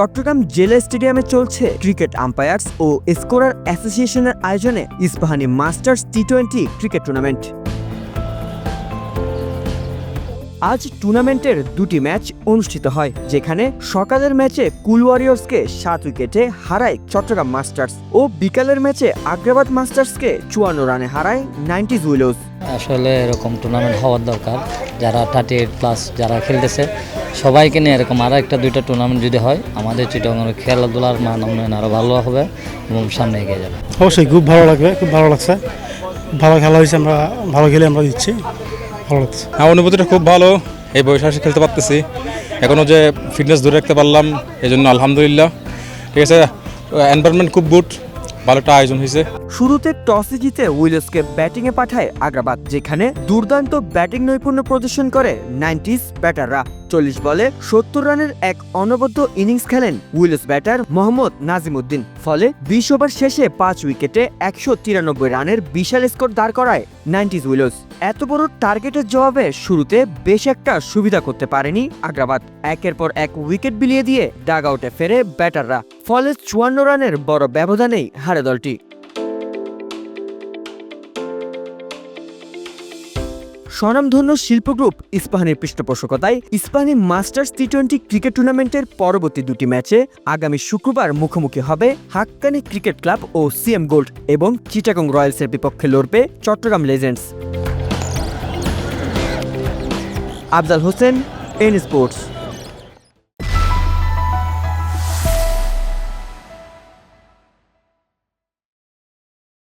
চট্টগ্রাম জেলা স্টেডিয়ামে চলছে ক্রিকেট আম্পায়ার্স ও স্কোরার অ্যাসোসিয়েশনের আয়োজনে Ispahani masters T twenty cricket tournament আজ টুর্নামেন্টের দুটি ম্যাচ অনুষ্ঠিত হয়, যেখানে সকালের ম্যাচে কুল ওয়ারিয়র্সকে সাত উইকেটে হারায় চট্টগ্রাম মাস্টার্স ও বিকালের ম্যাচে আগ্রাবাদ মাস্টার্সকে চুয়ান্ন রানে হারায় নাইনটিজ উইলোস আসলে এরকম টুর্নামেন্ট হওয়ার দরকার। যারা থার্টি এইট প্লাস যারা খেলতেছে সবাইকে নিয়ে এরকম আরও একটা দুইটা টুর্নামেন্ট যদি হয় আমাদের চিটাগঙ্গের খেলাধুলার মান উন্নয়ন আরও ভালো হবে এবং সামনে এগিয়ে যাবে। অবশ্যই খুব ভালো লাগবে খুব ভালো লাগছে। ভালো খেলা হয়েছে আমরা ভালো খেলে আমরা দিচ্ছি। ভালো লাগছে। হ্যাঁ অনুভূতিটা খুব ভালো এই বয়সে এসে খেলতে পারতেছি। এখনও যে ফিটনেস ধরে রাখতে পারলাম এই জন্য আলহামদুলিল্লাহ। ঠিক আছে এনভায়রনমেন্ট খুব গুড ভালো একটা আয়োজন হয়েছে। শুরুতে টসে জিতে উইলসকে ব্যাটিংয়ে পাঠায় আগ্রাবাদ যেখানে দুর্দান্ত ব্যাটিং নৈপুণ্য প্রদর্শন করে নাইনটিস ব্যাটাররা চল্লিশ বলে সত্তর রানের এক অনবদ্য ইনিংস খেলেন উইলস ব্যাটার মোহাম্মদ নাজিমুদ্দিন। ফলে বিশ ওভার শেষে পাঁচ উইকেটে একশো তিরানব্বই রানের বিশাল স্কোর দাঁড় করায় নাইনটিস উইলস। এত বড় টার্গেটের জবাবে শুরুতে বেশ একটা সুবিধা করতে পারেনি আগ্রাবাদ। একের পর এক উইকেট বিলিয়ে দিয়ে ডাগ আউটে ফেরে ব্যাটাররা। ফলে চুয়ান্ন রানের বড় ব্যবধানেই হারে দলটি। স্বনামধন্য শিল্পগ্রুপ ইস্পাহানের পৃষ্ঠপোষকতায় Ispahani masters T twenty cricket টুর্নামেন্টের পরবর্তী দুটি ম্যাচে আগামী শুক্রবার মুখোমুখি হবে হাক্কানি ক্রিকেট ক্লাব ও সিএম গোল্ড এবং চিটাগং রয়্যালসের বিপক্ষে লড়বে Chattogram legends. Afzal Hossain, N sports.